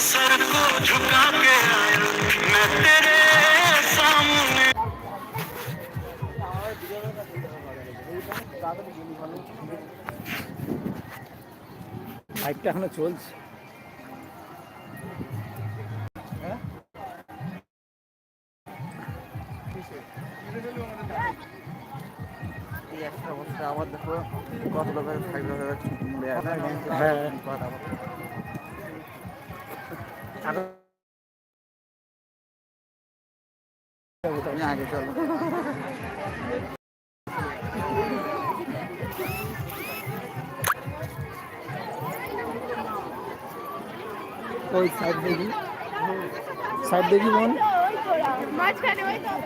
Sir को झुका के आया मैं तेरे सामने লাইভটা এখনো চলছে কত লোকের থাকবে হ্যাঁ আগে চলো ওই সাইড দেখি সাইড দেখি বোন ওই তো।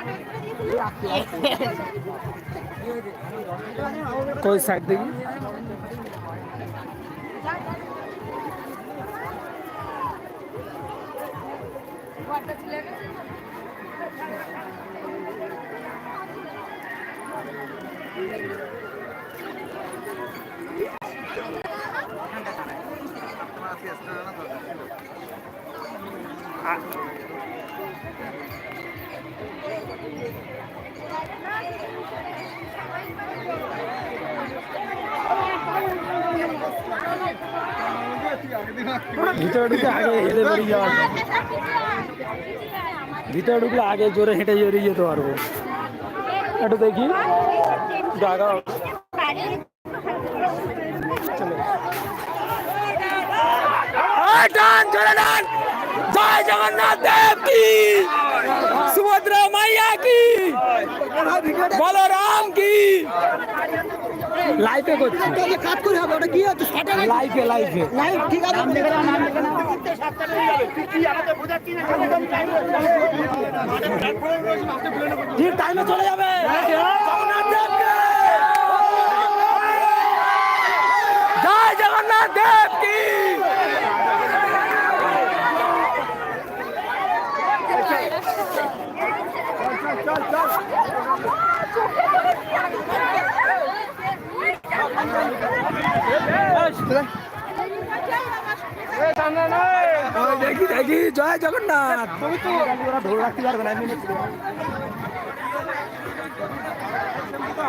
ওই কই সাইড দেখি? ভিতরে ঢুকে আগে হেঁটে বেরিয়ে যাওয়া ভিতরে ঢুকলে আগে জোরে হেঁটে জোরে যেতে পারব। একটু দেখি। টান। জয় জগন্নাথ দেব কি? সুভদ্রা মাইয়া কি? বলরাম কি? লাইফে করছি। কাজ করে হবে ওটা কি হচ্ছে? লাইফে লাইফে লাইফ ঠিক আছে। ঠিক টাইমে চলে যাবে জগন্নাথ দেবকে জয় জগন্নাথ দেব কি দেখি জয় জগন্নাথ। ঢোল রাখতে পারবে না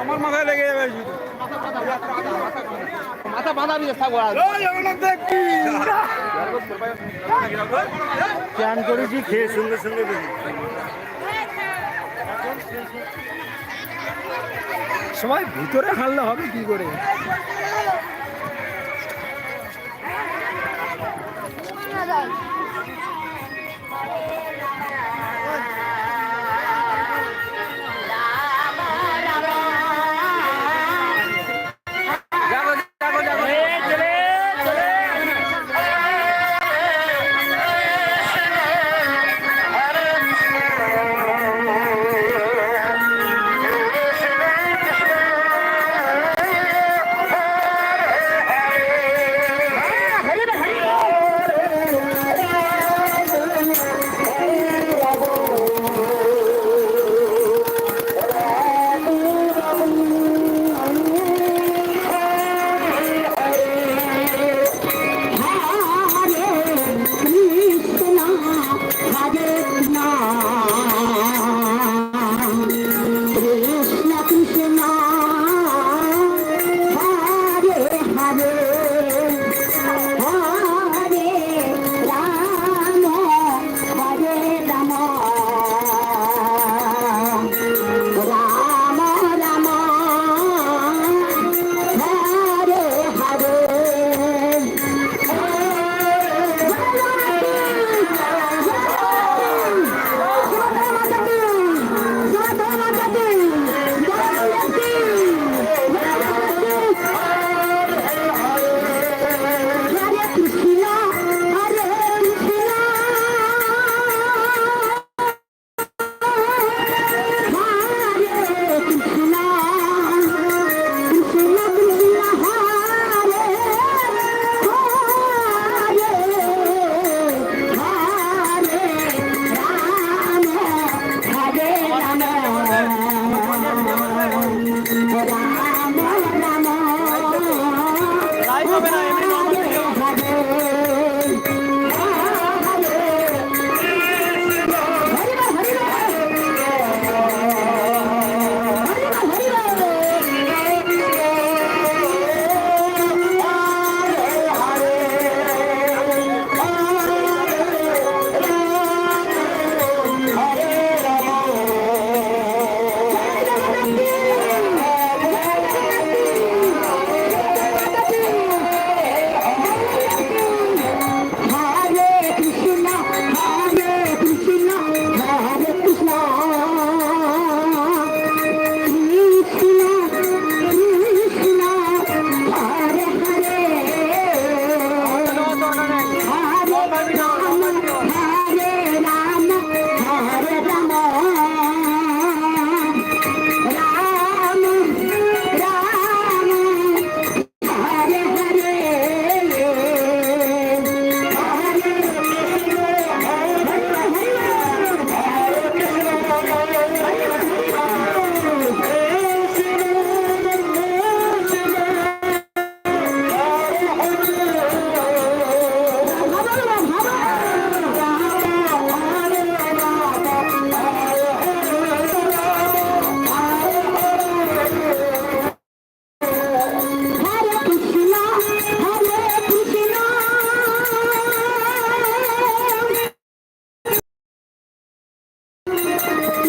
আমার মাথায় লেগে যাবে মাথা বাঁধা দিয়ে থাকব প্ল্যান করেছি খেয়ে সঙ্গে সঙ্গে সবাই ভিতরে হারলে হবে কি করে? Hello Thank you.